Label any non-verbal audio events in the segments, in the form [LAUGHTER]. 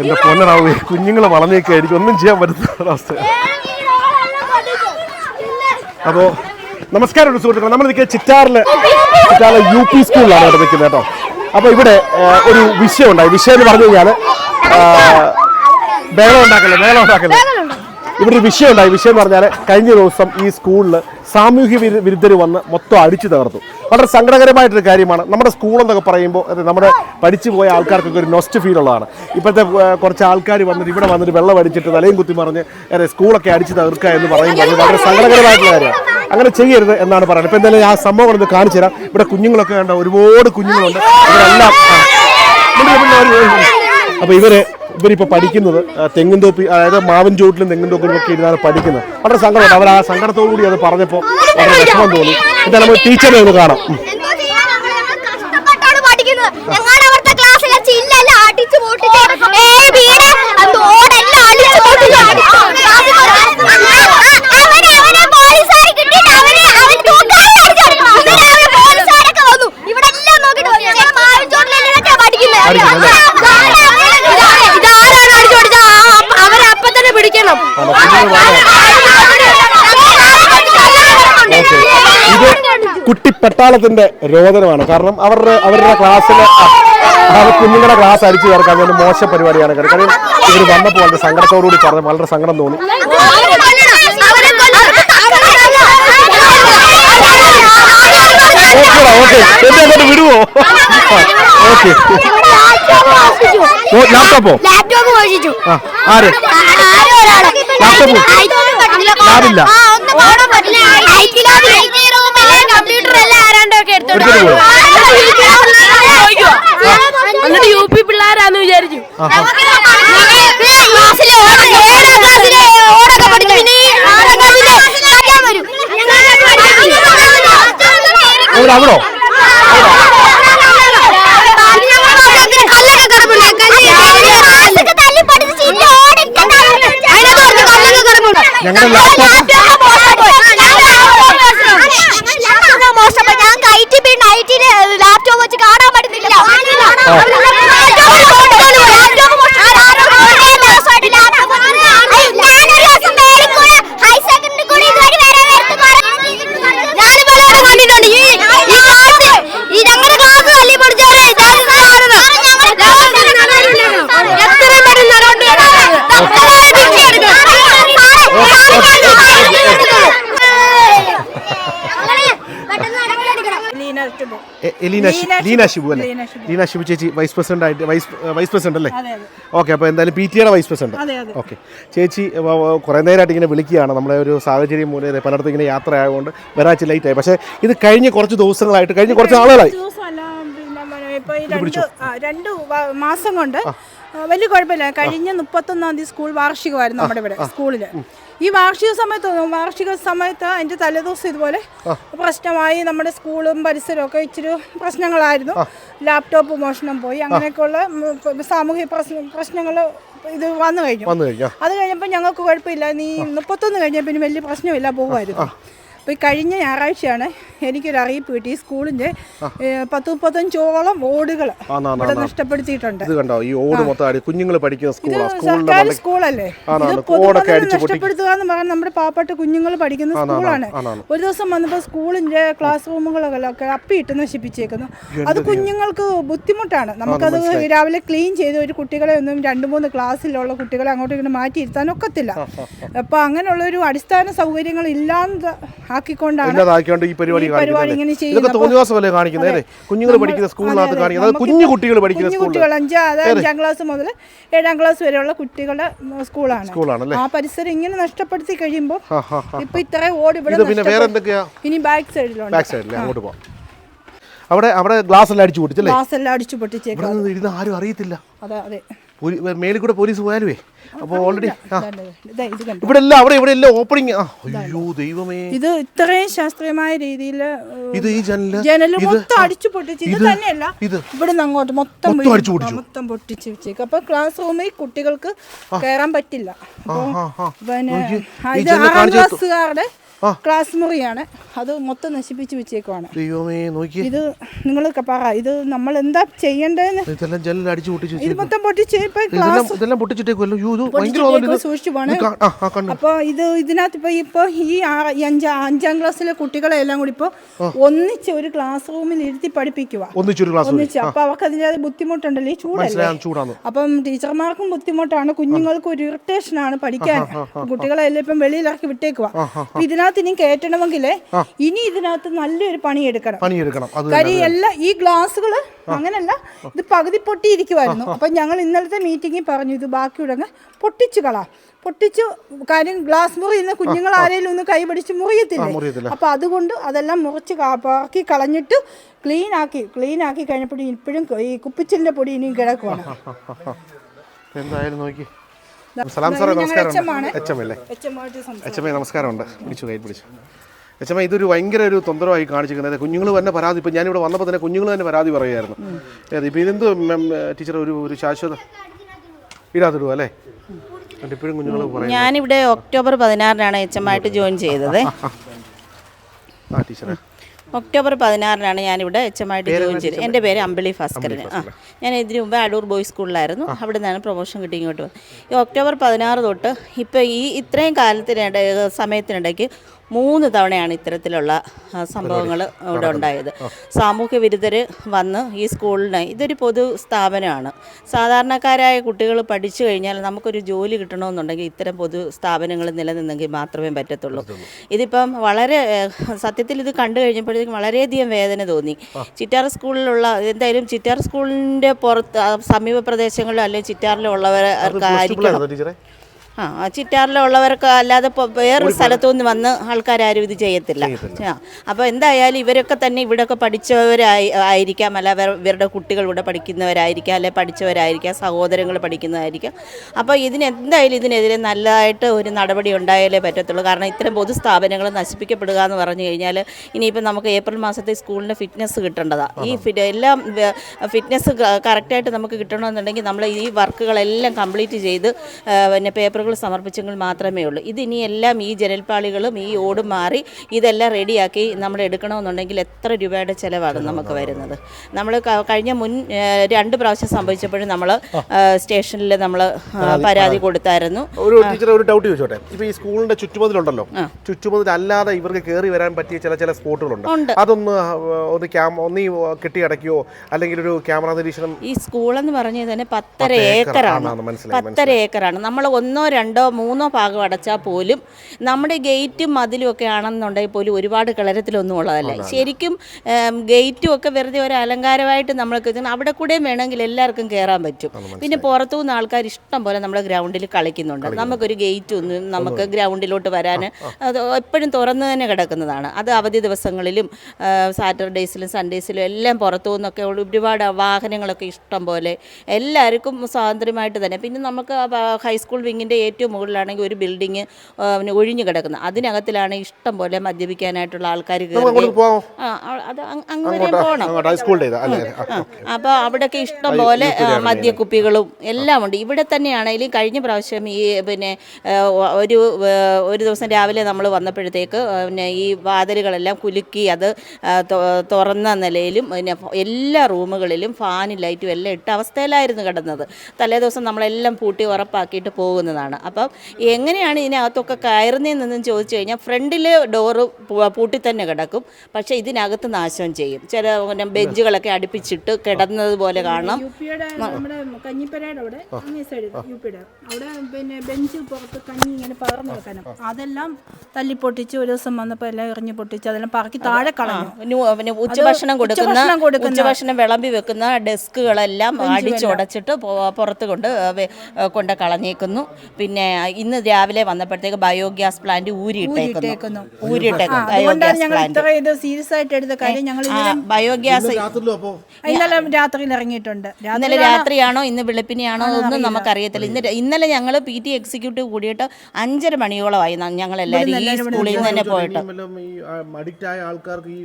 എന്റെ പൊന്നറാവ് കുഞ്ഞുങ്ങൾ വളഞ്ഞേക്കുക എനിക്ക് ഒന്നും ചെയ്യാൻ പറ്റുന്ന അവസ്ഥ. അപ്പോ നമസ്കാരം സുഹൃത്തുക്കളെ. നമ്മൾ നിൽക്കുക ചിറ്റാറിലെ ചിറ്റാറിലെ യു പി സ്കൂളിലാണ് ഇവിടെ നിൽക്കുന്നത് കേട്ടോ. അപ്പോൾ ഇവിടെ ഒരു വിഷയം ഉണ്ടായി വിഷയം എന്ന് പറഞ്ഞു കഴിഞ്ഞാൽ ബേളം ഉണ്ടാക്കല്ലേ ബേളം ഉണ്ടാക്കല്ലേ ഇവിടെ ഒരു വിഷയം ഉണ്ടായി വിഷയം എന്ന് പറഞ്ഞാൽ കഴിഞ്ഞ ദിവസം ഈ സ്കൂളിൽ സാമൂഹ്യ വിരു- വിരുദ്ധർ വന്ന് മൊത്തം അടിച്ചു തകർത്തു. വളരെ സങ്കടകരമായിട്ടൊരു കാര്യമാണ്. നമ്മുടെ സ്കൂൾ എന്നൊക്കെ പറയുമ്പോൾ അത് നമ്മുടെ പഠിച്ചു പോയ ആൾക്കാർക്കൊക്കെ ഒരു നൊസ്റ്റ് ഫീൽ ഉള്ളതാണ്. ഇപ്പോഴത്തെ കുറച്ച് ആൾക്കാർ വന്നിട്ട് ഇവിടെ വന്നിട്ട് വെള്ളം അടിച്ചിട്ട് തലയും കുത്തി മറിഞ്ഞ് അതെ സ്കൂളൊക്കെ അടിച്ചു തകർക്കുക എന്ന് പറയുമ്പോൾ അത് വളരെ സങ്കടകരമായിട്ടുള്ള കാര്യമാണ്. അങ്ങനെ ചെയ്യരുത് എന്നാണ് പറയുന്നത്. ഇപ്പം എന്തായാലും ആ സംഭവം ഒന്ന് കാണിച്ചു തരാം. ഇവിടെ കുഞ്ഞുങ്ങളൊക്കെ കണ്ട? ഒരുപാട് കുഞ്ഞുങ്ങളുണ്ട്. ഇവരെല്ലാം അപ്പോൾ ഇവർ ഇവരിപ്പോ പഠിക്കുന്നത് തെങ്ങിൻ തോപ്പി അതായത് മാവൻ ചുവട്ടിലും തെങ്ങിൻ തോപ്പിലൊക്കെ ഇരുന്നാണ് പഠിക്കുന്നത്. വളരെ സങ്കടമുണ്ട് അവർ ആ സങ്കടത്തോടു കൂടി അത് പറഞ്ഞപ്പോൾ വളരെ വിഷമം തോന്നി. എന്തായാലും നമ്മൾ ടീച്ചറിനെ ഒന്ന് കാണാം ഉം. എന്തോ ചെയ്യാനാ ഞങ്ങൾ കഷ്ടപ്പെട്ടാണ് പഠിക്കുന്നത് ഞങ്ങൾ അവിടുത്തെ ക്ലാസ്സിലെ ചില്ലെല്ലാം അടിച്ചു പൊട്ടിച്ച് ഏ വീട് തോടെല്ലാം അടിച്ചു പൊട്ടിച്ച് അവനെ അവനെ പോലീസുകാരെ കിട്ടിയിട്ട് അവനെ അവൻ തൂക്കാതെ അടിച്ചു കൊടുക്കണം. എന്നിട്ട് അവന് പോലീസുകാരൊക്കെ വന്നു ഇവിടെ എല്ലാം നോക്കിട്ട് പോയി. ഞങ്ങൾ മാവിൻചോട്ടിലൊക്കെ പഠിക്കുന്നത് അടിക്കുന്നത് ഇതാരാണ് അടിച്ചു പൊട്ടിച്ചത് അവരെ അപ്പൊ തന്നെ പിടിക്കണം ആണോ? കുഞ്ഞുങ്ങൾ വളരെ- ഓക്കെ ഇത് കുട്ടിപ്പട്ടാളത്തിന്റെ രോദനമാണ്. കാരണം അവരുടെ അവരുടെ ക്ലാസ്സിലെ അവർ കുഞ്ഞുങ്ങളുടെ ക്ലാസ് അടിച്ചു ചേർക്കാൻ വേണ്ടി മോശ പരിപാടിയാണ് കാരണം കാര്യം ഇവർ വന്നപ്പോൾ വളരെ സങ്കടത്തോടുകൂടി പറഞ്ഞു. വളരെ സങ്കടം തോന്നി. ഓക്കെ. എന്നെ അങ്ങോട്ട് വിടുവോ? ഓക്കെ. ലാപ്ടോപ്പോ? ആര്? ലാപ്ടോപ്പ്? ലാബില്ല. എന്നിട്ട് യു പി പിള്ളേരാന്ന് വിചാരിച്ചു ക്ലാസ്സിലെ ഓണം ഏഴാം ക്ലാസ്സിലെ ഓണൊക്കെ പഠിച്ചു പിന്നെ ഈ ആറാം ക്ലാസ്സിലെ കളിക്കാൻ വരും അവിടെ അവിടോ കല്ലൊക്കെ കിടപ്പുണ്ട് കല്ല് തല്ലി പഠിച്ച് ചില്ല ഓടിക്കണ്ടായിരുന്നു അതിനകത്ത് കുറച്ച് കല്ലൊക്കെ കിടപ്പുണ്ട് ഞങ്ങളുടെ ലാപ്ടോപ്പ് മോശം ഞാൻ I T P I T laptop വെച്ച് കാണാൻ പറ്റുന്നില്ല ഈ ഞങ്ങളുടെ ക്ലാസ് തല്ലി പഠിച്ചാലേ എത്രയും പെട്ടെന്ന് നടോണ്ട് ലീന ഇട്ടു. ലീന ലീന ഷിബു. അല്ലേ? ലീന ഷിബു. ചേച്ചി വൈസ് പ്രസിഡന്റ് ആയിട്ട് വൈസ് വൈസ് പ്രസിഡന്റ് അല്ലേ? അതെ അതെ. ഓക്കെ അപ്പോൾ എന്തായാലും പി ടി എയുടെ വൈസ് പ്രസിഡന്റ് അതെ, അതെ. ഓക്കെ ചേച്ചി കുറേ നേരമായിട്ട് ഇങ്ങനെ വിളിക്കുകയാണ്. നമ്മുടെ ഒരു സാഹചര്യം മൂലം പലയിടത്തും ഇങ്ങനെ യാത്ര ആയതുകൊണ്ട് വരാച്ച് ലൈറ്റ് ആയി. പക്ഷേ ഇത് കഴിഞ്ഞ കുറച്ച് ദിവസങ്ങളായിട്ട് കഴിഞ്ഞ കുറച്ച് ആളുകളായി ദിവസമല്ല പിന്നെ മ- ഇപ്പൊ ഈ രണ്ട് ആ, രണ്ട് വ- മാസം കൊണ്ട് ആ, വലിയ കുഴപ്പമില്ല. കഴിഞ്ഞ മുപ്പത്തൊന്നാം തീയതി സ്കൂൾ വാർഷികമായിരുന്നു നമ്മുടെ ഇവിടെ സ്കൂളിൽ ഈ വാർഷിക സമയത്ത് വാർഷിക സമയത്ത് അതിന്റെ തലേദിവസം ഇതുപോലെ പ്രശ്നമായി നമ്മുടെ സ്കൂളും പരിസരവും ഒക്കെ ഇച്ചിരി പ്രശ്നങ്ങളായിരുന്നു. ലാപ്ടോപ്പ് മോഷണം പോയി. അങ്ങനെയൊക്കെയുള്ള സാമൂഹ്യ പ്രശ്ന പ്രശ്നങ്ങൾ ഇത് വന്നു കഴിഞ്ഞു. അത് കഴിഞ്ഞപ്പോൾ ഞങ്ങൾക്ക് കുഴപ്പമില്ല. നീ മുപ്പത്തൊന്ന് കഴിഞ്ഞപ്പോൾ പിന്നെ വലിയ പ്രശ്നമില്ല പോകുമായിരുന്നു അപ്പോൾ ഈ കഴിഞ്ഞ ഞായറാഴ്ചയാണ് എനിക്കൊരു അറിയിപ്പ് കിട്ടി സ്കൂളിന്റെ പത്ത് മുപ്പത്തഞ്ചോളം ഓടുകൾ ഇവിടെ നഷ്ടപ്പെടുത്തിയിട്ടുണ്ട്. കണ്ടോ? ഈ ഓട് മൊത്തം കുഞ്ഞുങ്ങൾ പഠിക്കുന്ന സർക്കാർ സ്കൂളല്ലേ. നഷ്ടപ്പെടുത്തുക എന്ന് പറഞ്ഞാൽ നമ്മുടെ പാവപ്പെട്ട കുഞ്ഞുങ്ങൾ പഠിക്കുന്ന സ്കൂളാണ്. ഒരു ദിവസം വന്നപ്പോൾ സ്കൂളിന്റെ ക്ലാസ് റൂമുകളൊക്കെ അപ്പിയിട്ട് നശിപ്പിച്ചേക്കുന്നു. അത് കുഞ്ഞുങ്ങൾക്ക് ബുദ്ധിമുട്ടാണ്. നമുക്കത് രാവിലെ ക്ലീൻ ചെയ്ത് ഒരു കുട്ടികളെ ഒന്നും രണ്ട് മൂന്ന് ക്ലാസ്സിലുള്ള കുട്ടികളെ അങ്ങോട്ടും ഇങ്ങോട്ട് മാറ്റിയിരുത്താൻ ഒക്കത്തില്ല. അപ്പോൾ അങ്ങനെയുള്ള ഒരു അടിസ്ഥാന സൗകര്യങ്ങൾ ഇല്ലാതെ ആക്കിക്കൊണ്ടാണ് ഇല്ലാതാക്കിക്കൊണ്ട് ഈ പരിപാടി കാണിക്കുന്നത് ഇതൊക്കെ തോന്നിവാസം തോന്നിവാസമല്ലേ കാണിക്കുന്നത്? അല്ലേ കുഞ്ഞുങ്ങൾ പഠിക്കുന്ന സ്കൂളിനകത്ത് കാണിക്കുന്നത്. അത് കുഞ്ഞു കുട്ടികൾ പഠിക്കുന്ന കുട്ടികൾ അഞ്ചാം അഞ്ചാം ക്ലാസ് മുതൽ ഏഴാം ക്ലാസ് വരെയുള്ള കുട്ടികളുടെ സ്കൂളാണ്. സ്കൂളാണ് ആ പരിസരം ഇങ്ങനെ നഷ്ടപ്പെടുത്തി കഴിയുമ്പോൾ. ഇപ്പൊ ഇത്ര ഓടി ഇവിടെ പിന്നെ വേറെ. എന്തൊക്കെയാ ഇനി ബാക്ക് സൈഡിലുണ്ട്. ബാക്ക് സൈഡിൽ അങ്ങോട്ട് പോവാം. അവിടെ അവിടെ ഗ്ലാസ് എല്ലാം അടിച്ചു പൊട്ടിച്ചല്ലേ? ഗ്ലാസ് എല്ലാം അടിച്ചു പൊട്ടിച്ചേക്കാം ഇരുന്ന് ആരും അറിയത്തില്ല. അതെ അതെ. മേലിൽ കൂടെ പോലീസ് പോയാലുവേ. അപ്പോൾ ഓൾറെഡി ആ ഇവിടെ എല്ലാം അവിടെ ഇവിടെ എല്ലാം ഓപ്പണിങ് ആ അയ്യോ ദൈവമേ. ഇത് ഇത്രയും ശാസ്ത്രീയമായ രീതിയിൽ ഇത് ഈ ജനൽ ജനൽ മൊത്തം അടിച്ചു പൊട്ടിച്ച് ഇത് തന്നെയല്ല ഇത്. ഇവിടുന്ന് അങ്ങോട്ട് മൊത്തം. അടിച്ചു പൊട്ടിച്ചു. മൊത്തം പൊട്ടിച്ച് വെച്ചേക്കും. അപ്പൊ ക്ലാസ് റൂമിൽ കുട്ടികൾക്ക് കയറാൻ പറ്റില്ല. പിന്നെ ഇത് ആറാം ക്ലാസ്സുകാരുടെ ക്ലാസ് മുറിയാണ്. അത് മൊത്തം നശിപ്പിച്ച് വെച്ചേക്കുവാണ്. ഇത് നിങ്ങൾ പറ ഇത് നമ്മൾ എന്താ ചെയ്യേണ്ടതെന്ന് പൊട്ടിച്ച് ഇത് ഇതിനകത്ത് മൊത്തം പൊട്ടിച്ച് ഇപ്പൊ അപ്പോൾ ഇത് ഇതിനകത്ത് ഇപ്പോൾ ഇപ്പോൾ ഈ അഞ്ചാം അഞ്ചാം ക്ലാസ്സിലെ കുട്ടികളെ എല്ലാം കൂടി ഇപ്പോൾ ഒന്നിച്ച് ഒരു ക്ലാസ് റൂമിൽ ഇരുത്തി പഠിപ്പിക്കുക ഒന്നിച്ച് അപ്പോൾ അവർക്ക് അതിന്റെ ബുദ്ധിമുട്ടുണ്ടല്ലോ? ഈ ചൂടല്ലേ? അപ്പം ടീച്ചർമാർക്കും ബുദ്ധിമുട്ടാണ്. കുഞ്ഞുങ്ങൾക്കും ഒരു ഇറിറ്റേഷൻ ആണ് പഠിക്കാൻ. കുട്ടികളെല്ലാം ഇപ്പം വെളിയിലിറക്കി വിട്ടേക്കുക അപ്പൊ ഇതിനകത്ത് ഇനി കയറ്റണമെങ്കിൽ ഇനി ഇതിനകത്ത് നല്ലൊരു പണി എടുക്കണം പണിയെടുക്കണം. എടുക്കണം കാര്യം എല്ലാ ഈ ഗ്ലാസ്സുകൾ അങ്ങനല്ല ഇത് പകുതി പൊട്ടിയിരിക്കുമായിരുന്നു അപ്പം ഞങ്ങൾ ഇന്നലത്തെ മീറ്റിംഗിൽ പറഞ്ഞു ഇത് ബാക്കിയുടെ അങ്ങ് പൊട്ടിച്ചു കളാം. പൊട്ടിച്ചു കാര്യം ഗ്ലാസ് മുറിയുന്ന കുഞ്ഞുങ്ങൾ ആരെങ്കിലും ഒന്ന് കൈ പിടിച്ച് മുറിയത്തില്ലേ. അപ്പോൾ അതുകൊണ്ട് അതെല്ലാം മുറിച്ച് പാക്കി കളഞ്ഞിട്ട് ക്ലീൻ ആക്കി ക്ലീൻ ആക്കി കഴിഞ്ഞപ്പോഴും ഇപ്പോഴും ഈ കുപ്പിച്ചിലിന്റെ പൊടി ഇനിയും കിടക്കുവാണ്. [LAUGHS] എന്തായാലും നോക്കി. സലാം സാറേ നമസ്കാരം. എച്ചമാണ്. എച്ച് എം അല്ലേ? എച്ചമായിട്ട് സംസാരിക്കും. എച്ച് എം നമസ്കാരമുണ്ട് പിടിച്ചു കൈ പിടിച്ചു. എച്ച് എം ഇതൊരു ഭയങ്കര ഒരു തൊന്തരമായി കാണിച്ചിരിക്കുന്നത്. കുഞ്ഞുങ്ങൾ തന്നെ പരാതി. ഇപ്പം ഞാനിവിടെ വന്നപ്പോൾ തന്നെ കുഞ്ഞുങ്ങൾ തന്നെ പരാതി പറയുമായിരുന്നു ഏത് ഇപ്പം ഇതെന്ത് ടീച്ചർ ഒരു ഒരു ശാശ്വത? ഇടാതിടുക അല്ലേ? ഇപ്പോഴും കുഞ്ഞുങ്ങൾ പറയും ഞാനിവിടെ ഒക്ടോബർ പതിനാറിനാണ് എച്ച് എം ആയിട്ട് ജോയിൻ ചെയ്തത്. ആ ടീച്ചറെ. ഒക്ടോബർ പതിനാറിനാണ് ഞാനിവിടെ എച്ച് എം ആയിട്ട് ജോയിൻ ചെയ്തത്. എന്റെ പേര് അമ്പിളി ഭാസ്കരൻ. ആ ഞാൻ ഇതിനു മുമ്പ് അടൂർ ബോയ്സ് സ്കൂളിലായിരുന്നു. അവിടെ നിന്നാണ് പ്രൊമോഷൻ കിട്ടി ഇങ്ങോട്ട് ഈ ഒക്ടോബർ പതിനാറ് തൊട്ട് ഇപ്പോൾ ഈ ഇത്രയും കാലത്തിനിട സമയത്തിനിടയ്ക്ക് മൂന്ന് തവണയാണ് ഇത്തരത്തിലുള്ള സംഭവങ്ങൾ ഇവിടെ ഉണ്ടായത്. സാമൂഹ്യ വിരുദ്ധർ വന്ന് ഈ സ്കൂളിന് ഇതൊരു പൊതു സ്ഥാപനമാണ്. സാധാരണക്കാരായ കുട്ടികൾ പഠിച്ചു കഴിഞ്ഞാൽ നമുക്കൊരു ജോലി കിട്ടണമെന്നുണ്ടെങ്കിൽ ഇത്തരം പൊതു സ്ഥാപനങ്ങൾ നിലനിന്നെങ്കിൽ മാത്രമേ പറ്റത്തുള്ളൂ. ഇതിപ്പം വളരെ സത്യത്തിൽ ഇത് കണ്ടു കഴിഞ്ഞപ്പോഴത്തേക്കും വളരെയധികം വേദന തോന്നി. ചിറ്റാർ സ്കൂളിലുള്ള എന്തായാലും ചിറ്റാർ സ്കൂളിന്റെ പുറത്ത് സമീപ പ്രദേശങ്ങളിലോ അല്ലെങ്കിൽ ചിറ്റാറിലുള്ളവർക്കായിരിക്കും ആ ചുറ്റാറിലുള്ളവർക്ക് അല്ലാതെ ഇപ്പോൾ വേറൊരു സ്ഥലത്തുനിന്ന് വന്ന് ആൾക്കാരും ഇത് ചെയ്യത്തില്ല. ആ അപ്പോൾ എന്തായാലും ഇവരൊക്കെ തന്നെ ഇവിടെയൊക്കെ പഠിച്ചവരായി ആയിരിക്കാം. അല്ല ഇവരുടെ കുട്ടികൾ ഇവിടെ പഠിക്കുന്നവരായിരിക്കാം. അല്ലെ പഠിച്ചവരായിരിക്കാം. സഹോദരങ്ങൾ പഠിക്കുന്നതായിരിക്കാം. അപ്പോൾ ഇതിന് എന്തായാലും ഇതിനെതിരെ നല്ലതായിട്ട് ഒരു നടപടി ഉണ്ടായാലേ പറ്റത്തുള്ളൂ. കാരണം ഇത്തരം പൊതു സ്ഥാപനങ്ങൾ നശിപ്പിക്കപ്പെടുക എന്ന് പറഞ്ഞു കഴിഞ്ഞാൽ ഇനിയിപ്പോൾ നമുക്ക് ഏപ്രിൽ മാസത്തെ സ്കൂളിന്റെ ഫിറ്റ്നസ് കിട്ടേണ്ടതാണ് ഈ ഫിറ്റ് എല്ലാം ഫിറ്റ്നസ് കറക്റ്റായിട്ട് നമുക്ക് കിട്ടണമെന്നുണ്ടെങ്കിൽ നമ്മൾ ഈ വർക്കുകളെല്ലാം കംപ്ലീറ്റ് ചെയ്ത് പിന്നെ പേപ്പറുകൾ സമർപ്പിച്ചെങ്കിൽ മാത്രമേ ഉള്ളൂ. ഇത് ഇനിയെല്ലാം ഈ ജനൽപ്പാളികളും ഈ ഓടും മാറി ഇതെല്ലാം റെഡിയാക്കി നമ്മൾ എടുക്കണമെന്നുണ്ടെങ്കിൽ എത്ര രൂപയുടെ ചിലവാകും നമുക്ക് വരുന്നത്. നമ്മൾ കഴിഞ്ഞ മുൻ രണ്ട് പ്രാവശ്യം സംഭവിച്ചപ്പോഴും നമ്മൾ സ്റ്റേഷനിൽ നമ്മൾ പരാതി കൊടുത്തായിരുന്നു. ഒരു ടീച്ചർ ഒരു ഡൗട്ട് ചോദിച്ചോട്ടെ? ഇപ്പൊ ഈ സ്കൂളിന്റെ ചുറ്റുമതിലുണ്ടല്ലോ ചുറ്റുമതിൽ അല്ലാതെ ഇവർക്ക് കയറി വരാൻ പറ്റിയ ചില ചില സ്പോട്ടുകളുണ്ട്. അതൊന്ന് ഒന്ന് ഒന്ന് ക്യാം അടയ്ക്കുകയോ അല്ലെങ്കിൽ ഒരു ക്യാമറ നിരീക്ഷണം ഈ സ്കൂളെന്ന് പറഞ്ഞത് തന്നെ പത്തര ഏക്കറാണ്. പത്തര ഏക്കറാണ്. നമ്മൾ ഒന്നോ രണ്ടോ മൂന്നോ ഭാഗം അടച്ചാൽ പോലും നമ്മുടെ ഗേറ്റും മതിലും ഒക്കെ ആണെന്നുണ്ടെങ്കിൽ പോലും ഒരുപാട് കിളരത്തിലൊന്നും ഉള്ളതല്ല. ശരിക്കും ഗേറ്റും ഒക്കെ വെറുതെ ഒരു അലങ്കാരമായിട്ട് നമ്മൾക്ക് ഇത് അവിടെ കൂടെ വേണമെങ്കിൽ എല്ലാവർക്കും കയറാൻ പറ്റും. പിന്നെ പുറത്തുനിന്ന് ആൾക്കാർ ഇഷ്ടം പോലെ നമ്മുടെ ഗ്രൗണ്ടിൽ കളിക്കുന്നുണ്ട്. നമുക്കൊരു ഗേറ്റ് ഒന്നും നമുക്ക് ഗ്രൗണ്ടിലോട്ട് വരാൻ അത് എപ്പോഴും തുറന്നു തന്നെ കിടക്കുന്നതാണ്. അത് അവധി ദിവസങ്ങളിലും സാറ്റർഡേസിലും സാറ്റർഡേയ്സിലും സൺഡേയ്സിലും എല്ലാം പുറത്തു നിന്നൊക്കെ ഒരുപാട് വാഹനങ്ങളൊക്കെ ഇഷ്ടം പോലെ എല്ലാവർക്കും സ്വാതന്ത്ര്യമായിട്ട് തന്നെ. പിന്നെ നമുക്ക് ഹൈസ്കൂൾ വിങ്ങിന്റെ ഏറ്റവും മുകളിലാണെങ്കിൽ ഒരു ബിൽഡിങ് ഒഴിഞ്ഞു കിടക്കുന്നത് അതിനകത്തിലാണ് ഇഷ്ടം പോലെ മദ്യപിക്കാനായിട്ടുള്ള ആൾക്കാർ ആ, അത് അങ്ങനെ പോകണം അപ്പോൾ അവിടെയൊക്കെ ഇഷ്ടം പോലെ മദ്യക്കുപ്പികളും എല്ലാം ഉണ്ട്. ഇവിടെ തന്നെയാണെങ്കിലും കഴിഞ്ഞ പ്രാവശ്യം ഈ പിന്നെ ഒരു ഒരു ദിവസം രാവിലെ നമ്മൾ വന്നപ്പോഴത്തേക്ക് പിന്നെ ഈ വാതിലുകളെല്ലാം കുലുക്കി അത് തുറന്ന നിലയിലും പിന്നെ എല്ലാ റൂമുകളിലും ഫാനും ലൈറ്റും എല്ലാം ഇട്ട അവസ്ഥയിലായിരുന്നു കിടന്നത്. തലേ ദിവസം നമ്മളെല്ലാം പൂട്ടി ഉറപ്പാക്കിയിട്ട് പോകുന്നതാണ്. അപ്പം എങ്ങനെയാണ് ഇതിനകത്തൊക്കെ കയറുന്നതെന്ന് ചോദിച്ചു കഴിഞ്ഞാൽ ഫ്രണ്ടിൽ ഡോറ് പൂട്ടി തന്നെ കിടക്കും. പക്ഷേ ഇതിനകത്ത് നാശം ചെയ്യും. ചില പിന്നെ ബെഞ്ചുകളൊക്കെ അടുപ്പിച്ചിട്ട് കിടന്നതുപോലെ കാണാം നമ്മുടെ കഞ്ഞിപ്പരയുടെ അവിടെ അവിടെ പിന്നെ ബെഞ്ച് പുറത്ത് കഞ്ഞി ഇങ്ങനെ പകർന്നു വെക്കാനും അതെല്ലാം തല്ലി പൊട്ടിച്ച് ഒരു ദിവസം വന്നപ്പോൾ എല്ലാം എറിഞ്ഞു പൊട്ടിച്ച് അതെല്ലാം പറക്കി താഴെ കളഞ്ഞു. പിന്നെ ഉച്ചഭക്ഷണം കൊടുക്കുന്ന ഉച്ചഭക്ഷണം വിളമ്പി വെക്കുന്ന ഡെസ്കുകളെല്ലാം അടിച്ചുടച്ചിട്ട് പുറത്തു കൊണ്ട് കൊണ്ട് കളഞ്ഞേക്കുന്നു. പിന്നെ ഇന്ന് രാവിലെ വന്നപ്പോഴത്തേക്ക് ബയോഗ്യാസ് പ്ലാന്റ് ഊരിയിട്ടേക്കുന്നു ഊരിയിട്ടേക്കുന്നു. ഊരിയിട്ടേക്കുന്നു അതുകൊണ്ടാണ് ബയോഗ്യാസ് ഞങ്ങൾ പ്ലാന്റ് ഇത്ര ഇത് സീരിയസ് ആയിട്ട് എടുത്ത കാര്യം. ഞങ്ങൾ ബയോഗ്യാസ് ഇന്നലെ രാത്രിയിൽ ഇറങ്ങിയിട്ടുണ്ട്. ഇന്നലെ രാത്രിയാണോ ഇന്ന് വെളുപ്പിനെയാണോ ഒന്നും നമുക്കറിയത്തില്ല. ഇന്ന് ഇന്നലെ ഞങ്ങൾ പി ടി എക്സിക്യൂട്ടീവ് കൂടിയിട്ട് അഞ്ചര മണിയോളമായി ഞങ്ങൾ എല്ലാവരും ഈ സ്കൂളിൽ നിന്ന് തന്നെ പോയിട്ട്. അഡിക്റ്റ് ആയ ആൾക്കാർക്ക് ഈ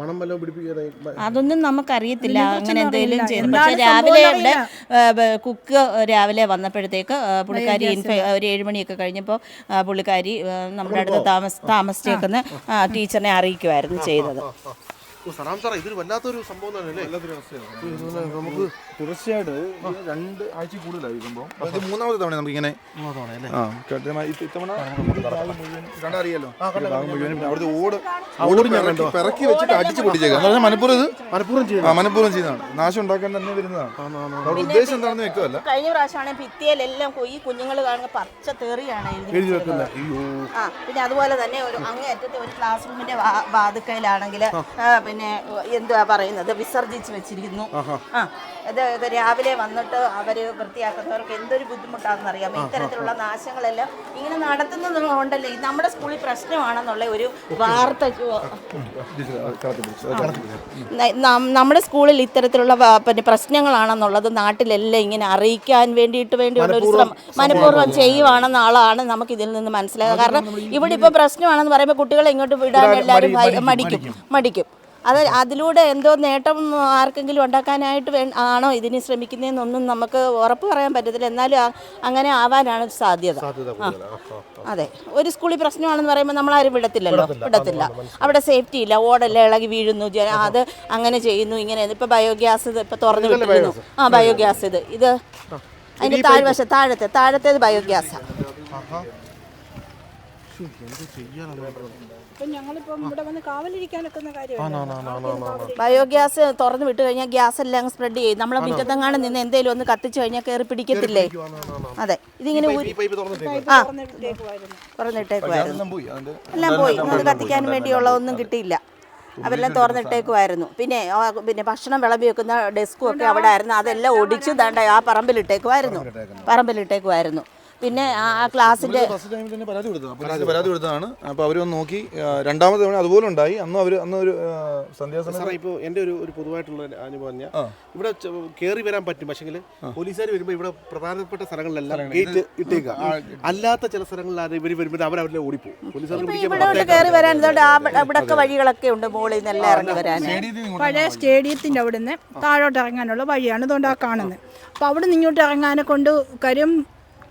മണം വല്ലതും പിടിപ്പിക്കാതെ അതൊന്നും നമുക്കറിയത്തില്ല. അങ്ങനെ എന്തെങ്കിലും ചെയ്യുന്നു ചെയ്തു പക്ഷെ രാവിലെ ഇവിടെ കുക്ക് രാവിലെ വന്നപ്പോഴത്തേക്ക് പുള്ളിക്കാരി ഒരു ഏഴുമണിയൊക്കെ കഴിഞ്ഞപ്പോൾ പുള്ളിക്കാരി നമ്മുടെ അടുത്ത് താമസ താമസിച്ചേക്കുന്ന ടീച്ചറിനെ അറിയിക്കുമായിരുന്നു ചെയ്തത്. സലാം സാറേ ഇതൊരു വല്ലാത്തൊരു സംഭവം തന്നെയല്ലേ നമുക്ക് തുടർച്ചയായിട്ട് രണ്ട് ആഴ്ച കൂടുതലായി സംഭവം ഇത് മൂന്നാമത്തെ തവണ നമുക്ക് ഇങ്ങനെ ഇത്തവണ കണ്ടറിയാലോ അവിടുത്തെ ഓട് ഓട് പിറക്കി- പിറക്കി വെച്ചിട്ട് അടിച്ച് പൊട്ടിച്ചേക്കാം. എന്ന് പറഞ്ഞാൽ മനപ്പൂർവം ഇത് മനഃപൂർവം ചെയ്തു ആ മനപ്പൂർവം ചെയ്യുന്നതാണ് നാശം ഉണ്ടാക്കാൻ തന്നെ വരുന്നതാണ്. ഉദ്ദേശം എന്താണെന്ന് വെക്കുമല്ല കഴിഞ്ഞ പ്രാവശ്യമാണ് ഭിത്തിയിലെല്ലാം ഈ കുഞ്ഞുങ്ങൾ കാണുന്ന പച്ച തെറിയാണ് എഴുതി. ആ പിന്നെ അതുപോലെ തന്നെ ഒരു അങ്ങേയറ്റത്തെ ഒരു ക്ലാസ് റൂമിന്റെ വാതുക്കയിലാണെങ്കിൽ പിന്നെ എന്തുവാ പറയുന്നത്? വിസർജിച്ച് വെച്ചിരിക്കുന്നു. ആ ഇത് ഇത് രാവിലെ വന്നിട്ട് അവർ വൃത്തിയാക്കുന്നവർക്ക് എന്തൊരു ബുദ്ധിമുട്ടാണെന്ന് അറിയാം ഇത്തരത്തിലുള്ള നാശങ്ങളെല്ലാം ഇങ്ങനെ നടത്തുന്നത് കൊണ്ടല്ലേ? ഇത് നമ്മുടെ സ്കൂളിൽ പ്രശ്നമാണെന്നുള്ള ഒരു വാർത്ത നമ്മുടെ സ്കൂളിൽ ഇത്തരത്തിലുള്ള പിന്നെ പ്രശ്നങ്ങളാണെന്നുള്ളത് നാട്ടിലെല്ലാം ഇങ്ങനെ അറിയിക്കാൻ വേണ്ടിയിട്ട് വേണ്ടിയുള്ള ഒരു ശ്രമം മനഃപൂർവം ചെയ്യുവാണെന്ന ആളാണ് നമുക്ക് ഇതിൽ നിന്ന് മനസ്സിലാകുക കാരണം ഇവിടെ ഇപ്പോൾ പ്രശ്നമാണെന്ന് പറയുമ്പോൾ കുട്ടികളെ ഇങ്ങോട്ട് വിടാൻ എല്ലാവരും മടിക്കും. മടിക്കും. അത് അതിലൂടെ എന്തോ നേട്ടം ആർക്കെങ്കിലും ഉണ്ടാക്കാനായിട്ട് വേ ആണോ ഇതിന് ശ്രമിക്കുന്നതെന്നൊന്നും നമുക്ക് ഉറപ്പ് പറയാൻ പറ്റത്തില്ല. എന്നാലും അങ്ങനെ ആവാനാണ് സാധ്യത. ആ. അതെ. ഒരു സ്കൂളിൽ പ്രശ്നമാണെന്ന് പറയുമ്പോൾ നമ്മൾ ആരും വിടത്തില്ലല്ലോ? വിടത്തില്ല. അവിടെ സേഫ്റ്റി ഇല്ല. ഓടല്ല ഇളകി വീഴുന്നു. അത് അങ്ങനെ ചെയ്യുന്നു ഇങ്ങനെ ഇപ്പൊ ബയോഗ്യാസ് ഇത് ഇപ്പൊ തുറന്നു വിട്ടിരുന്നു. ആ ബയോഗ്യാസ് ഇത്. ഇത് അതിന്റെ താഴ്വശം താഴത്തെ താഴത്തേത് ബയോഗ്യാസാണ് ശരി എന്ത് ചെയ്യാനാണ് ബയോഗ്യാസ് തുറന്നു വിട്ട് കഴിഞ്ഞാൽ ഗ്യാസ് എല്ലാം അങ്ങ് സ്പ്രെഡ് ചെയ്യും. നമ്മളെ മുറ്റത്തെങ്ങാണ്ട് നിന്ന് എന്തെങ്കിലും ഒന്ന് കത്തിച്ചു കഴിഞ്ഞാൽ കയറി പിടിക്കത്തില്ലേ? അതെ ഇതിങ്ങനെ ആ. തുറന്നിട്ടേക്കുമായിരുന്നു എല്ലാം പോയി. അത് കത്തിക്കാൻ വേണ്ടിയുള്ള ഒന്നും കിട്ടിയില്ല. അവരെല്ലാം തുറന്നിട്ടേക്കുമായിരുന്നു പിന്നെ പിന്നെ ഭക്ഷണം വിളമ്പി വെക്കുന്ന ഡെസ്കും ഒക്കെ അവിടെ ആയിരുന്നു അതെല്ലാം ഒടിച്ചു ദാണ്ട ആ പറമ്പിലിട്ടേക്കുമായിരുന്നു പറമ്പിലിട്ടേക്കുമായിരുന്നു പിന്നെ ആ ക്ലാസ്സിന്റെ ഫസ്റ്റ് ടൈമിൽ തന്നെ പരാതി കൊടുത്തതാണ്. അപ്പൊ പരാതി കൊടുത്തതാണ്. അപ്പോൾ അവർ വന്ന് നോക്കി. രണ്ടാമത്തെ തവണ അതുപോലെ ഉണ്ടായി. അന്ന് അവർ അന്ന് ഒരു സന്ധ്യാസമയം സാറേ ഇപ്പോൾ എന്റെ ഒരു ഒരു പൊതുവായിട്ടുള്ള ഒരു അനുഭവം പറഞ്ഞാൽ ഇവിടെ കേറി വരാൻ പറ്റും. പക്ഷെങ്കിൽ പോലീസുകാർ വരുമ്പോൾ ഇവിടെ പ്രധാനപ്പെട്ട സ്ഥലങ്ങളിലെല്ലാം ഗേറ്റ് ഇട്ടേക്കുക അല്ലാത്ത ചില സ്ഥലങ്ങളിൽ ഇവർ വരുമ്പോൾ അവർ അവരിലെ ഓടിപ്പോകും പോലീസുകാർ ഇവിടെ കയറി വരാൻ ഇതുകൊണ്ട് ആ ഇവിടൊക്കെ വഴികളൊക്കെ ഉണ്ട് മുകളിൽ നിന്നെല്ലാം ഇറങ്ങി വരാൻ. പഴയ സ്റ്റേഡിയത്തിന്റെ അവിടുന്ന് താഴോട്ട് ഇറങ്ങാനുള്ള വഴിയാണ് അതുകൊണ്ട് ആ കാണുന്നത്. അപ്പോൾ അവിടെ നിന്ന് ഇങ്ങോട്ട് ഇറങ്ങാനെ കൊണ്ട് കാര്യം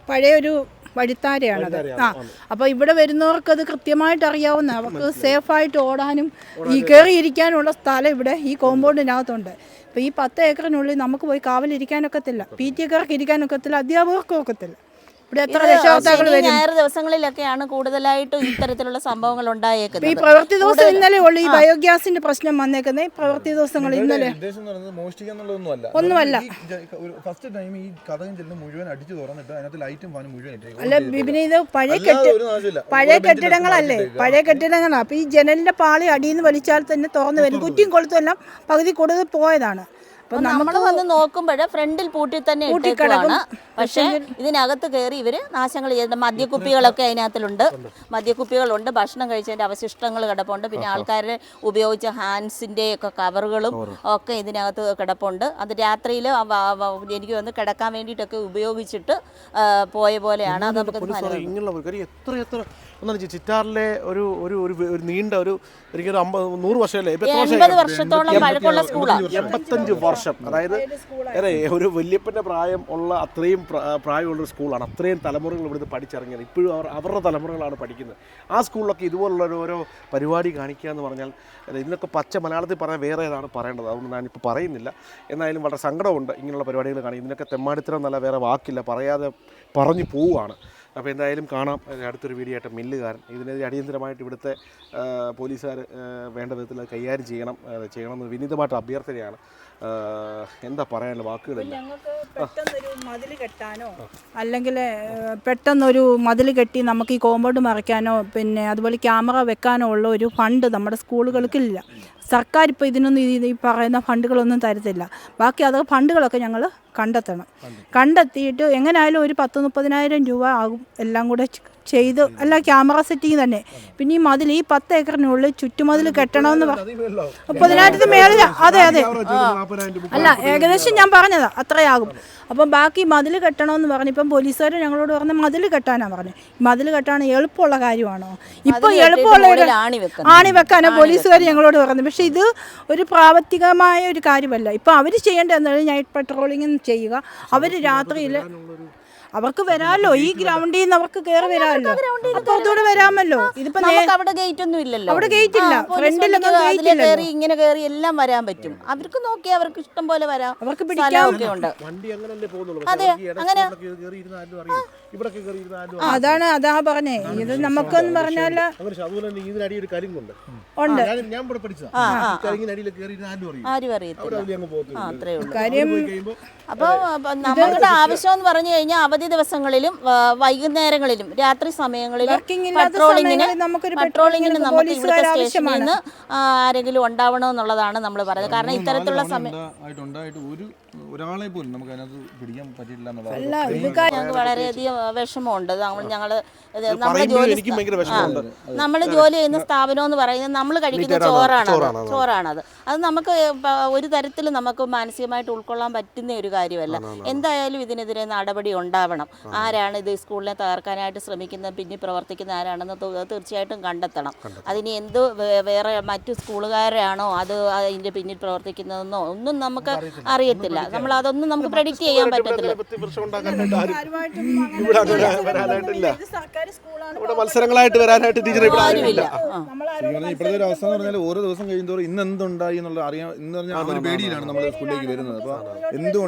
പഴയൊരു വഴിത്താരയാണത്. ആ അപ്പോൾ ഇവിടെ വരുന്നവർക്ക് അത് കൃത്യമായിട്ട് അറിയാവുന്ന അവർക്ക് സേഫായിട്ട് ഓടാനും ഈ കയറിയിരിക്കാനുള്ള സ്ഥലം ഇവിടെ ഈ കോമ്പൗണ്ടിനകത്തുണ്ട്. അപ്പോൾ ഈ പത്ത് ഏക്കറിനുള്ളിൽ നമുക്ക് പോയി കാവലിരിക്കാനൊക്കത്തില്ല പി ടി എക്കാർക്ക് ഇരിക്കാനൊക്കത്തില്ല അധ്യാപകർക്കും ഒക്കത്തില്ല. ഇവിടെ എത്ര രക്ഷകർത്താക്കൾ വരും? ഞായർ ദിവസങ്ങളിലൊക്കെയാണ് കൂടുതലായിട്ടും ഇത്തരത്തിലുള്ള സംഭവങ്ങൾ ഈ ഉണ്ടായേക്കുന്നത് പ്രവൃത്തി ദിവസം ഇന്നലെ ഉള്ളു ഈ ബയോഗ്യാസിന്റെ പ്രശ്നം വന്നേക്കുന്നത് ഈ പ്രവൃത്തി ദിവസങ്ങൾ ഇന്നലെ ഒന്നുമല്ല. ഫസ്റ്റ് ടൈം ഈ കഥകം ചെല്ലുന്ന മുഴുവൻ അടിച്ചു തുറന്നിട്ട് അതിനകത്ത് ലൈറ്റും ഫാനും മുഴുവൻ അല്ല ബിബിനെ ഇത് പഴയ. പഴയ കെട്ടിടങ്ങളല്ലേ? പഴയ കെട്ടിടങ്ങളാണ് അപ്പൊ ഈ ജനലിന്റെ പാളി അടിയിൽ നിന്ന് വലിച്ചാൽ തന്നെ തുറന്നു വരും കുറ്റിയും കൊളുത്തും എല്ലാം പകുതി കൂടുതൽ പോയതാണ്. അപ്പൊ നമ്മൾ വന്ന് നോക്കുമ്പോൾ ഫ്രണ്ടിൽ പൂട്ടി തന്നെ ഇട്ടേക്കുവാണ്. പക്ഷേ ഇതിനകത്ത് കയറി ഇവർ നാശങ്ങൾ ചെയ്യുന്നുണ്ട് മദ്യക്കുപ്പികളൊക്കെ അതിനകത്തിലുണ്ട്. മദ്യക്കുപ്പികളുണ്ട്. ഭക്ഷണം കഴിച്ചതിന്റെ അവശിഷ്ടങ്ങൾ കിടപ്പുണ്ട്. പിന്നെ ആൾക്കാർ ഉപയോഗിച്ച ഹാൻസിന്റെ ഒക്കെ കവറുകളും ഒക്കെ ഇതിനകത്ത് കിടപ്പുണ്ട്. അത് രാത്രിയിൽ എനിക്ക് വന്ന് കിടക്കാൻ വേണ്ടിയിട്ടൊക്കെ ഉപയോഗിച്ചിട്ട് പോയ പോലെയാണ്. അത് നമുക്ക് ഒന്നാണ് ചിറ്റാറിലെ ഒരു ഒരു ഒരു ഒരു നീണ്ട ഒരു എനിക്കൊരു അമ്പത് നൂറ് വർഷമല്ലേ? ഇപ്പൊ എത്ര എൺപത് പഴക്കമുള്ള സ്കൂളാണ് എൺപത്തഞ്ച് വർഷം. അതായത് അതെ ഒരു വല്യപ്പന്റെ പ്രായം ഉള്ള അത്രയും പ്രായമുള്ളൊരു പ്രായമുള്ള സ്കൂളാണ്. അത്രയും തലമുറകൾ ഇവിടുന്ന് പഠിച്ചിറങ്ങിയത്. ഇപ്പോഴും അവർ അവരുടെ തലമുറകളാണ് പഠിക്കുന്നത്. ആ സ്കൂളിലൊക്കെ ഇതുപോലുള്ള ഒരു ഓരോ പരിപാടി കാണിക്കുക എന്ന് പറഞ്ഞാൽ ഇന്നൊക്കെ ഇതിനൊക്കെ പച്ച മലയാളത്തിൽ പറഞ്ഞാൽ വേറെ ഏതാണ് പറയേണ്ടത്? അതുകൊണ്ട് ഞാനിപ്പോൾ പറയുന്നില്ല. എന്നാലും വളരെ സങ്കടമുണ്ട് ഇങ്ങനെയുള്ള പരിപാടികൾ കാണിക്കും ഇതിനൊക്കെ തെമ്മാടിത്തരം എന്നല്ല വേറെ വാക്കില്ല. പറയാതെ പറഞ്ഞു പോവുകയാണ്. അപ്പോൾ എന്തായാലും കാണാം. അടുത്തൊരു വീഡിയോ ആയിട്ട് മില്ലുകാരൻ. ഇതിനെതിരെ അടിയന്തരമായിട്ട് ഇവിടുത്തെ പോലീസുകാർ വേണ്ട വിധത്തിൽ കൈകാര്യം ചെയ്യണം ചെയ്യണം ചെയ്യണമെന്ന് വിനീതമായിട്ട് അഭ്യർത്ഥനയാണ് എന്താ പറയാനുള്ള വാക്കുകളില്ല ഞങ്ങൾക്ക് പെട്ടെന്നൊരു മതിൽ കെട്ടാനോ അല്ലെങ്കിൽ പെട്ടെന്നൊരു മതിൽ കെട്ടി നമുക്ക് ഈ കോമ്പൗണ്ട് മറയ്ക്കാനോ പിന്നെ അതുപോലെ ക്യാമറ വെക്കാനോ ഉള്ള ഒരു ഫണ്ട് നമ്മുടെ സ്കൂളുകൾക്കില്ല സർക്കാർ ഇപ്പോൾ ഇതിനൊന്നും ഈ പറയുന്ന ഫണ്ടുകളൊന്നും തരത്തില്ല. ബാക്കി അത് ഫണ്ടുകളൊക്കെ ഞങ്ങൾ കണ്ടെത്തണം. കണ്ടെത്തിയിട്ട് എങ്ങനെയായാലും ഒരു പത്ത് മുപ്പതിനായിരം രൂപ ആകും. എല്ലാം കൂടെ ചെയ്ത് അല്ല ക്യാമറ സെറ്റിങ് തന്നെ. പിന്നെ ഈ മതിൽ ഈ പത്ത് ഏക്കറിനുള്ളിൽ ചുറ്റുമതിൽ കെട്ടണമെന്ന് പറഞ്ഞു മുപ്പതിനായിരത്തി മേളിൽ അതെ. അതെ അല്ല ഏകദേശം ഞാൻ പറഞ്ഞതാ അത്രയാകും. അപ്പം ബാക്കി മതിൽ കെട്ടണമെന്ന് പറഞ്ഞു ഇപ്പം പോലീസുകാർ ഞങ്ങളോട് പറഞ്ഞ മതിൽ കെട്ടാനാ പറഞ്ഞു. മതിൽ കെട്ടാൻ എളുപ്പമുള്ള കാര്യമാണോ? ഇപ്പൊ എളുപ്പമുള്ള ആണി വെക്കാനാ പോലീസുകാർ ഞങ്ങളോട് പറഞ്ഞു. പക്ഷെ ഇത് ഒരു പ്രാവർത്തികമായ ഒരു കാര്യമല്ല. ഇപ്പൊ അവർ ചെയ്യേണ്ടത് എന്താണ് നൈറ്റ് പെട്രോളിംഗ് ചെയ്യുക. അവർ രാത്രിയിൽ അവർക്ക് വരാമല്ലോ. ഈ ഗ്രൗണ്ടിൽ നിന്ന് അവർക്ക് കയറി വരാമല്ലോ. അതോടെ വരാമല്ലോ. ഇതിപ്പോ അവിടെ ഗേറ്റ് ഒന്നും ഇല്ലല്ലോ. അവിടെ ഗേറ്റ് ഇല്ല. ഗേറ്റ് ഇല്ല കയറി ഇങ്ങനെ കയറി എല്ലാം വരാൻ പറ്റും. അവർക്ക് നോക്കി അവർക്ക് ഇഷ്ടം പോലെ വരാം. അവർക്ക് പിടിക്കാവുന്നുണ്ട് അതെ അങ്ങനെ? അതാണ് അതാ പറഞ്ഞേ. ഇത് നമുക്കെന്ന് പറഞ്ഞാൽ ഉണ്ട്. അപ്പൊ നമ്മളുടെ ആവശ്യം എന്ന് പറഞ്ഞു കഴിഞ്ഞാൽ അവധി അവധി ദിവസങ്ങളിലും വൈകുന്നേരങ്ങളിലും രാത്രി സമയങ്ങളിലും പട്രോളിങ്ങിന് പട്രോളിങ്ങിന് നമുക്ക് ഇവിടുത്തെ സ്റ്റേഷനിൽ നിന്ന് ആരെങ്കിലും ഉണ്ടാവണമെന്നുള്ളതാണ് നമ്മൾ പറയുന്നത്. കാരണം ഇത്തരത്തിലുള്ള സമയം ഒരാളെ പോലും നമുക്ക് അതിനകത്ത് പിടിക്കാൻ പറ്റില്ല ഞങ്ങൾക്ക് വളരെയധികം വിഷമമുണ്ട്. നമ്മൾ ഞങ്ങൾ നമ്മുടെ ജോലി നമ്മൾ ജോലി ചെയ്യുന്ന സ്ഥാപനം എന്ന് പറയുന്നത് നമ്മൾ കഴിക്കുന്ന ചോറാണ് ചോറാണത്. അത് നമുക്ക് ഒരു തരത്തിൽ നമുക്ക് മാനസികമായിട്ട് ഉൾക്കൊള്ളാൻ പറ്റുന്ന ഒരു കാര്യമല്ല. എന്തായാലും ഇതിനെതിരെ നടപടി ഉണ്ടാവണം. ആരാണ് ഇത് സ്കൂളിനെ തകർക്കാനായിട്ട് ശ്രമിക്കുന്നത് പിന്നെ പ്രവർത്തിക്കുന്ന ആരാണെന്ന് തീർച്ചയായിട്ടും കണ്ടെത്തണം. അതിന് എന്ത് വേറെ മറ്റു സ്കൂളുകാരാണോ അത് അതിന്റെ പിന്നിൽ പ്രവർത്തിക്കുന്നതെന്നോ ഒന്നും നമുക്ക് അറിയത്തില്ല. നമ്മൾ അതൊന്നും നമുക്ക് പ്രെഡിക്റ്റ് ചെയ്യാൻ പറ്റത്തില്ല. ഇവിടെ മത്സരങ്ങളായിട്ട് വരാനായിട്ട് ടീച്ചർ ഇവിടെ ആരുമില്ല. ഇപ്പോഴത്തെ ഒരു അവസ്ഥ എന്ന് പറഞ്ഞാൽ ഓരോ ദിവസം കഴിയുമ്പോൾ ഇന്ന് എന്തുണ്ടായി എന്നുള്ള അറിയാൻ എന്ന് പറഞ്ഞാൽ ആ ഒരു പേടിയിലാണ് നമ്മൾ സ്കൂളിലേക്ക് വരുന്നത്. അപ്പോൾ എന്തും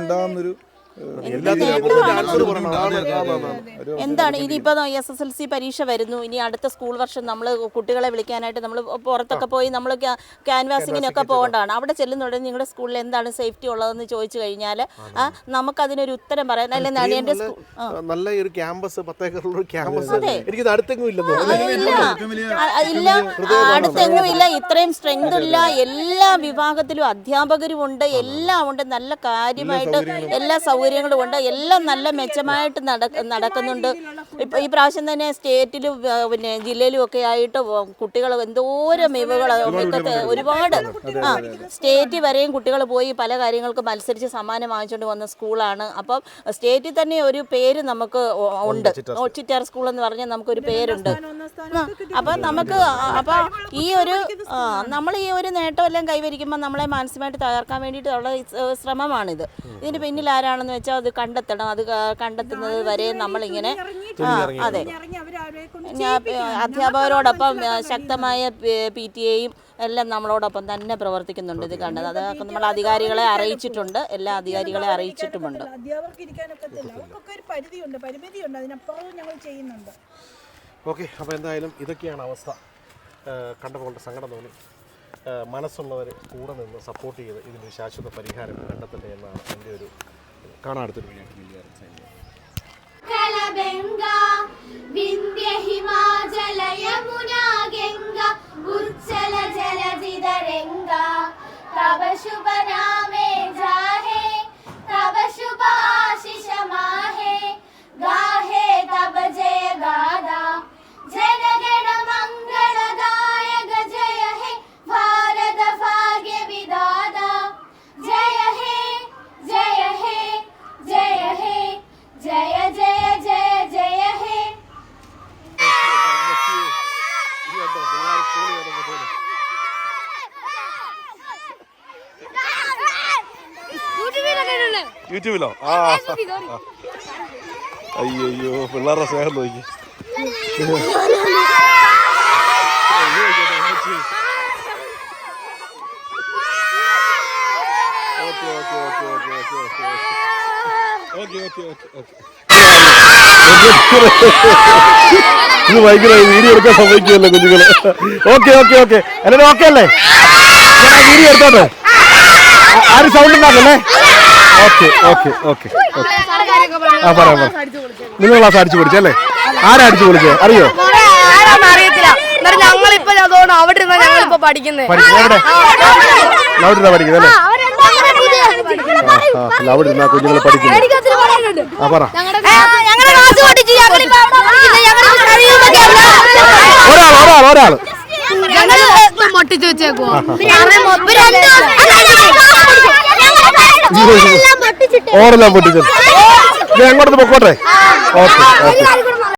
എന്താണ്? ഇനിയിപ്പോ എസ് എസ് എൽ സി പരീക്ഷ വരുന്നു. ഇനി അടുത്ത സ്കൂൾ വർഷം നമ്മൾ കുട്ടികളെ വിളിക്കാനായിട്ട് നമ്മൾ പുറത്തൊക്കെ പോയി നമ്മൾ ക്യാൻവാസിങ്ങിനൊക്കെ പോകേണ്ടതാണ് അവിടെ ചെല്ലുന്നുണ്ടെങ്കിൽ നിങ്ങളുടെ സ്കൂളിൽ എന്താണ് സേഫ്റ്റി ഉള്ളതെന്ന് ചോദിച്ചു കഴിഞ്ഞാൽ നമുക്ക് അതിനൊരു ഉത്തരം പറയാൻ അല്ലെങ്കിൽ നടിയന്റെ നല്ല ഒരു ക്യാമ്പസ് പത്തേക്കറുള്ള ക്യാമ്പസ് എനിക്ക് അടുത്തെങ്ങും ഇല്ല. ഇല്ല. അടുത്തെങ്ങും ഇല്ല. ഇത്രയും സ്ട്രെങ്ത് ഇല്ല എല്ലാ വിഭാഗത്തിലും അധ്യാപകരും ഉണ്ട് എല്ലാം ഉണ്ട് നല്ല കാര്യമായിട്ട് എല്ലാ സൗകര്യങ്ങളും ഉണ്ട് എല്ലാം നല്ല മെച്ചമായിട്ട് നടക്കുന്നുണ്ട്. ഇപ്പം ഈ പ്രാവശ്യം തന്നെ സ്റ്റേറ്റിലും പിന്നെ ജില്ലയിലും ഒക്കെ ആയിട്ട് കുട്ടികൾ എന്തോരം മികവുകൾ ഒരുപാട് ആ സ്റ്റേറ്റ് വരെയും കുട്ടികൾ പോയി പല കാര്യങ്ങൾക്ക് മത്സരിച്ച് സമ്മാനം വാങ്ങിച്ചുകൊണ്ട് വന്ന സ്കൂളാണ്. അപ്പം സ്റ്റേറ്റിൽ തന്നെ ഒരു പേര് നമുക്ക് ഉണ്ട്. ചിറ്റാർ സ്കൂൾ എന്ന് പറഞ്ഞാൽ നമുക്കൊരു പേരുണ്ട്. അപ്പം നമുക്ക് അപ്പം ഈ ഒരു നമ്മൾ ഈ ഒരു നേട്ടമെല്ലാം കൈവരിക്കുമ്പോൾ നമ്മളെ മാനസികമായിട്ട് തകർക്കാൻ വേണ്ടിയിട്ടുള്ള ശ്രമമാണിത്. ഇതിന് പിന്നിൽ ആരാണെന്ന് വെച്ചാൽ അത് കണ്ടെത്തണം. അത് കണ്ടെത്തുന്നത് വരെ നമ്മളിങ്ങനെ അതെ. അധ്യാപകരോടൊപ്പം ശക്തമായ പി ടി എയും എല്ലാം നമ്മളോടൊപ്പം തന്നെ പ്രവർത്തിക്കുന്നുണ്ട് ഇത് കണ്ടത്. അത് നമ്മൾ അധികാരികളെ അറിയിച്ചിട്ടുണ്ട്. എല്ലാ അധികാരികളെ അറിയിച്ചിട്ടുമുണ്ട്. ഓക്കെ അപ്പോൾ എന്തായാലും ഇതൊക്കെയാണ് അവസ്ഥ. കണ്ടപ്പോൾ സങ്കടം തോന്നി. മനസ്സുള്ളവരെ മനസ്സുള്ളവർ കൂടെ നിന്ന് സപ്പോർട്ട് ചെയ്ത് ഇതിനൊരു ശാശ്വത പരിഹാരം കണ്ടെത്തട്ടെ എന്നാണ് എന്റെ ഒരു കാണാൻ അടുത്തൊരു വീഡിയോ വിന്ധ്യ ഹിമാചല ഉജ്ജല ജലധിതരംഗ തവ ശുഭനാമേ ജാഹേ തവ ശുഭ യൂട്യൂബിലോ? ആ. അയ്യോ പിള്ളേരുടെ സ്നേഹം നോക്കി. Okay okay. Okay okay okay okay. ഇത് ഭയങ്കര വീഡിയോ എടുക്കാൻ സമ്മതിക്കുമല്ലോ കുഞ്ഞുങ്ങൾ? Okay okay okay. എല്ലാവരും ഓക്കെ അല്ലേ? വീഡിയോ എടുത്തോട്ടെ? ആരും സൗണ്ട് ഉണ്ടാക്കല്ലേ? ഓക്കെ ഓക്കെ ഓക്കെ ആ പറയാം പറയാം നിങ്ങൾ ക്ലാസ് അടിച്ചു പൊളിച്ചല്ലേ ആരാ അടിച്ചു പൊളിച്ചേ? അറിയോ? അറിയത്തില്ല. ഞങ്ങളിപ്പോ അതുകൊണ്ട് അവിടെ ഇരുന്ന ഞങ്ങളിപ്പോ പഠിക്കുന്നത് അവിടെ ഇരുന്നാ പഠിക്കുന്നത് അല്ലേ? ആ ആ അവിടെ ഇരുന്നാ കുഞ്ഞുങ്ങൾ പഠിക്കുന്നത് ആ പറ. ഒരാൾ ഒരാൾ മൊട്ടിച്ചു വെച്ചേക്കോ ഓറെല്ലാം പൊട്ടിച്ചു ഞാൻ അങ്ങോട്ട് പൊക്കോട്ടെ? Okay okay.